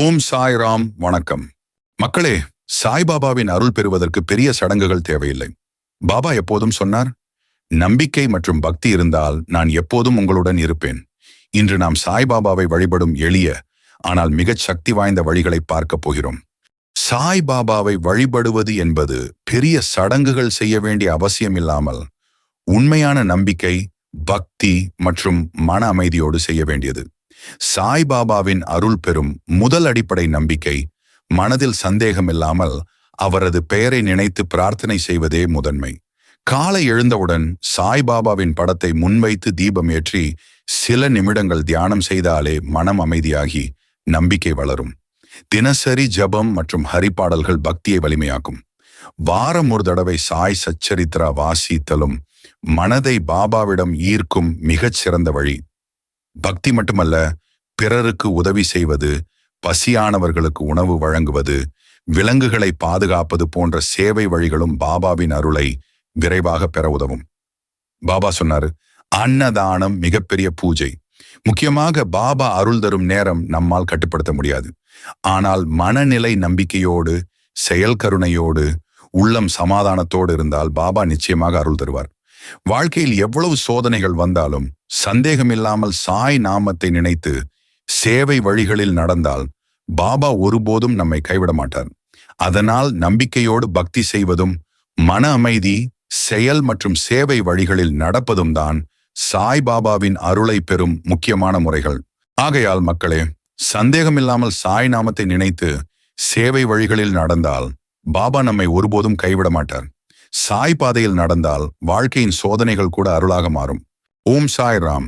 ஓம் சாய் ராம் வணக்கம். மக்களே சாய்பாபாவின் அருள் பெறுவதற்கு பெரிய சடங்குகள் தேவையில்லை. பாபா எப்போதும் சொன்னார் நம்பிக்கை மற்றும் பக்தி இருந்தால் நான் எப்போதும் உங்களுடன் இருப்பேன். இன்று நாம் சாய்பாபாவை வழிபடும் எளிய ஆனால் மிகச் சக்தி வாய்ந்த வழிகளை பார்க்கப் போகிறோம். சாய்பாபாவை வழிபடுவது என்பது பெரிய சடங்குகள் செய்ய வேண்டிய அவசியம் இல்லாமல் உண்மையான நம்பிக்கை பக்தி மற்றும் மன அமைதியோடு செய்ய வேண்டியது. சாய்பாபாவின் அருள் பெறும் முதல் அடிப்படை நம்பிக்கை மனதில் சந்தேகமில்லாமல் அவரது பெயரை நினைத்து பிரார்த்தனை செய்வதே முதன்மை. காலை எழுந்தவுடன் சாய்பாபாவின் படத்தை முன்வைத்து தீபம் ஏற்றி சில நிமிடங்கள் தியானம் செய்தாலே மனம் அமைதியாகி நம்பிக்கை வளரும். தினசரி ஜபம் மற்றும் ஹரிப்பாடல்கள் பக்தியை வலிமையாக்கும். வாரம் ஒரு தடவை சாய் சச்சரித்ரா வாசித்தலும் மனதை பாபாவிடம் ஈர்க்கும் மிகச் சிறந்த வழி பக்தி மட்டுமல்ல பிறருக்கு உதவி செய்வது பசியானவர்களுக்கு உணவு வழங்குவது விலங்குகளை பாதுகாப்பது போன்ற சேவை வழிகளும் பாபாவின் அருளை விரைவாக பெற உதவும். பாபா சொன்னாரு அன்னதானம் மிகப்பெரிய பூஜை. முக்கியமாக பாபா அருள் தரும் நேரம் நம்மால் கட்டுப்படுத்த முடியாது. ஆனால் மனநிலை நம்பிக்கையோடு செயல் கருணையோடு உள்ளம் சமாதானத்தோடு இருந்தால் பாபா நிச்சயமாக அருள் தருவார். வாழ்க்கையில் எவ்வளவு சோதனைகள் வந்தாலும் சந்தேகமில்லாமல் சாய் நாமத்தை நினைத்து சேவை வழிகளில் நடந்தால் பாபா ஒருபோதும் நம்மை கைவிட மாட்டார். அதனால் நம்பிக்கையோடு பக்தி செய்வதும் மன அமைதி செயல் மற்றும் சேவை வழிகளில் நடப்பதும் தான் சாய் பாபாவின் அருளை பெறும் முக்கியமான முறைகள். ஆகையால் மக்களே சந்தேகமில்லாமல் சாய் நாமத்தை நினைத்து சேவை வழிகளில் நடந்தால் பாபா நம்மை ஒருபோதும் கைவிட மாட்டார். சாய் பாதையில் நடந்தால் வாழ்க்கையின் சோதனைகள் கூட அருளாக மாறும். ஓம் சாய்ராம்.